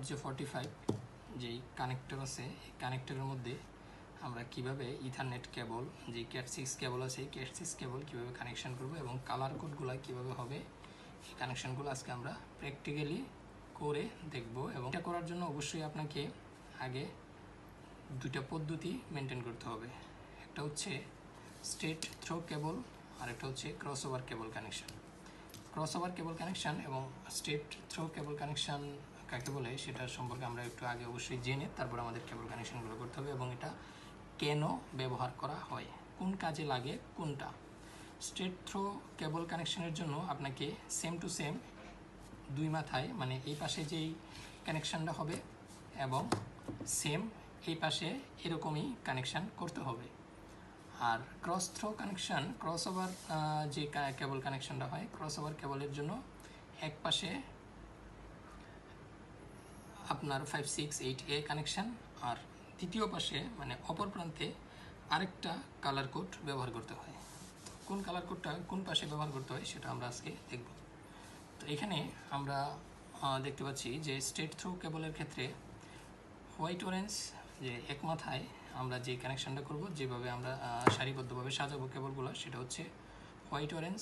আর যে forty five যেই connector আছে, এই কানেক্টরের মধ্যে আমরা কীভাবে ইথারনেট কেবল যে ক্যাট সিক্স কেবল আছে, এই ক্যাট সিক্স কেবল কীভাবে কানেকশন করব এবং কালার কোডগুলো কীভাবে হবে, এই কানেকশানগুলো আজকে আমরা প্র্যাকটিক্যালি করে দেখব এবং এটা করার জন্য অবশ্যই আপনাকে আগে দুইটা পদ্ধতি মেনটেন করতে হবে। একটা হচ্ছে স্টেট থ্রো কেবল আর একটা হচ্ছে cross over cable connection cross over cable connection এবং স্টেট থ্রো কেবল কানেকশন কাকে বলে সেটার সম্পর্কে আমরা একটু আগে অবশ্যই জেনে তারপর আমাদের কেবল কানেকশনগুলো করতে হবে এবং এটা কেন ব্যবহার করা হয়? কোন কাজে লাগে, কোনটা? স্টেট থ্রো কেবল কানেকশনের জন্য আপনাকে সেম টু সেম দুই মাথায় মানে এই পাশে যেই কানেকশানটা হবে এবং সেম এই পাশে এরকমই কানেকশান করতে হবে। আর cross through connection cross over যে কেবল কানেকশানটা হয় ক্রস ওভার কেবলের জন্য এক পাশে আপনার five six eight A connection আর দ্বিতীয় পাশে মানে অপর প্রান্তে আরেকটা কালার কোড ব্যবহার করতে হয়। কোন কালার কোডটা কোন পাশে ব্যবহার করতে হয় সেটা আমরা আজকে দেখব। তো এখানে আমরা দেখতে পাচ্ছি যে স্টেট থ্রু কেবলের ক্ষেত্রে হোয়াইট অরেঞ্জ যে এক মাথায় আমরা যে কানেকশানটা করব, যেভাবে আমরা সারিবদ্ধভাবে সাজাবো কেবলগুলো সেটা হচ্ছে white orange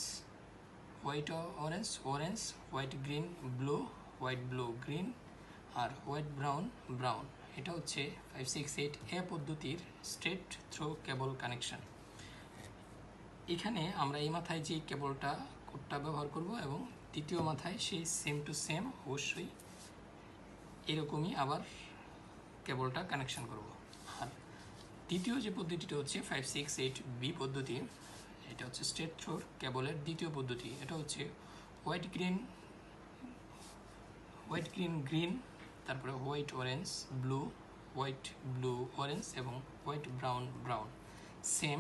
white orange orange white green blue white blue green আর হোয়াইট ব্রাউন ব্রাউন। এটা হচ্ছে ফাইভ সিক্স এইট এ পদ্ধতির স্ট্রেট থ্রো কেবল কানেকশন এখানে আমরা এই মাথায় যে কেবলটা কোডটা ব্যবহার করব এবং দ্বিতীয় মাথায় সেই সেম টু সেম অবশ্যই এরকমই আবার কেবলটা কানেকশন করব। আর দ্বিতীয় যে পদ্ধতিটা হচ্ছে ফাইভ সিক্স এইট বি পদ্ধতি, এটা হচ্ছে স্টেট থ্রোর কেবলের দ্বিতীয় পদ্ধতি। এটা হচ্ছে white green white green green তারপরে white orange blue white blue orange এবং হোয়াইট ব্রাউন ব্রাউন সেম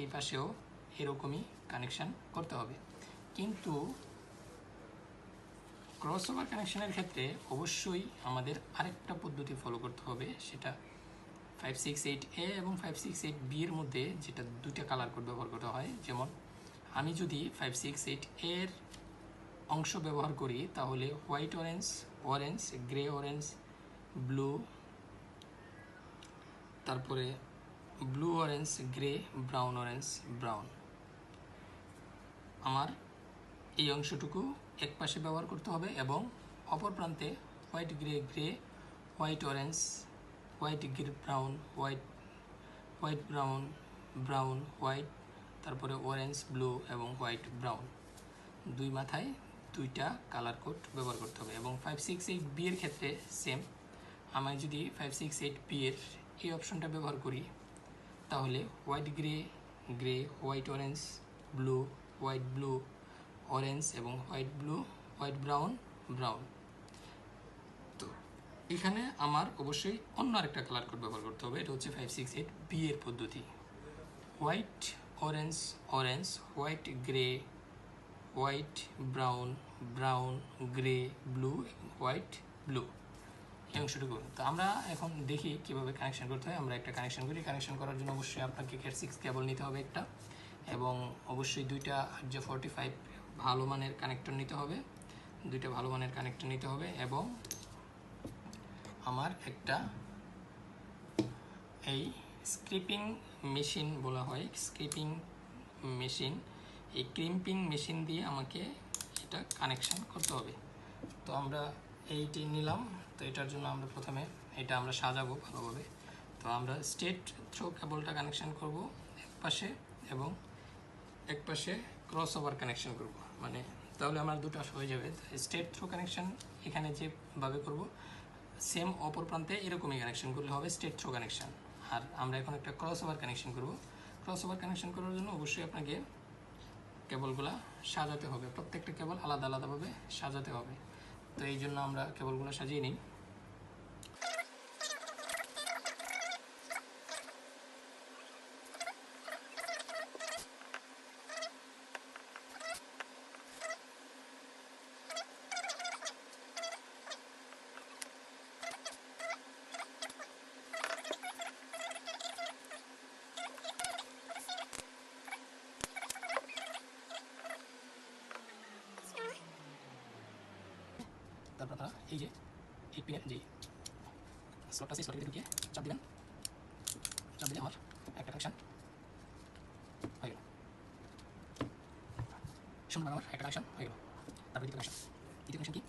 এই পাশেও এরকমই কানেকশান করতে হবে। কিন্তু ক্রস ওভার কানেকশনের ক্ষেত্রে অবশ্যই আমাদের আরেকটা পদ্ধতি ফলো করতে হবে, সেটা ফাইভ সিক্স এইট এ এবং ফাইভ সিক্স এইট বি এর মধ্যে যেটা দুইটা কালার কোড ব্যবহার করা হয়। যেমন, আমি যদি ফাইভ সিক্স এইট এর অংশ ব্যবহার করি, তাহলে white orange orange, grey orange, blue, তারপরে blue orange, grey, brown orange, brown. আমার এই অংশটুকু এক পাশে ব্যবহার করতে হবে এবং অপর প্রান্তে white grey grey, white orange, white grey, brown, white white brown brown, white, তারপরে অরেঞ্জ, ব্লু এবং হোয়াইট ব্রাউন। দুই মাথায় দুইটা কালার কোড ব্যবহার করতে হবে এবং ফাইভ সিক্স এইট বি এর ক্ষেত্রে সেম আমি যদি ফাইভ সিক্স এইট বি এর এই অপশনটা ব্যবহার করি, তাহলে white grey grey white orange blue white blue orange এবং white blue white brown brown তো এখানে আমার অবশ্যই অন্য আরেকটা কালার কোড ব্যবহার করতে হবে, এটা হচ্ছে ফাইভ সিক্স এইট বি এর পদ্ধতি। White orange orange white grey white, brown brown, grey, blue white, blue. এই অংশটুকু। তো আমরা এখন দেখি কীভাবে কানেকশন করতে হয়। আমরা একটা কানেকশন করি। কানেকশন করার জন্য অবশ্যই আপনাকে ক্যাট সিক্স কেবল নিতে হবে একটা। এবং অবশ্যই দুইটা যে ফর্টি ফাইভ ভালো মানের কানেক্টর নিতে হবে। দুইটা ভালো মানের কানেক্টর নিতে হবে এবং আমার একটা এই স্ক্রিপিং মেশিন বলা হয়। স্ক্রিপিং মেশিন এই ক্রিম্পিং মেশিন দিয়ে আমাকে এটা কানেকশান করতে হবে। তো আমরা এইটি নিলাম, তো এটার জন্য আমরা প্রথমে এটা আমরা সাজাবো ভালোভাবে। তো আমরা স্টেট থ্রো কেবলটা কানেকশান করব এক পাশে এবং এক পাশে ক্রস ওভার কানেকশান করব। মানে তাহলে আমার দুটো হয়ে যাবে। স্টেট থ্রো কানেকশান এখানে যেভাবে করব সেম অপর প্রান্তে এরকমই কানেকশান করলে হবে স্টেট থ্রো কানেকশান আর আমরা এখন একটা ক্রস ওভার কানেকশান করব। ক্রস ওভার কানেকশান করার জন্য অবশ্যই আপনাকে কেবলগুলা সাজাতে হবে। প্রত্যেকটা কেবল আলাদা আলাদাভাবে সাজাতে হবে। তো এই জন্য আমরা কেবলগুলো সাজিয়ে নিই। আপনারা এই যে পিনের যে স্লটটা সেই স্লটের ঢুকিয়ে চাপ দিবেন চাপ দিলে আমার একটা কানেকশন হয়ে গেল। সুন্দর আমার একটা কানেকশন হয়ে গেল। তারপর দ্বিতীয় কানেকশন দ্বিতীয় কি?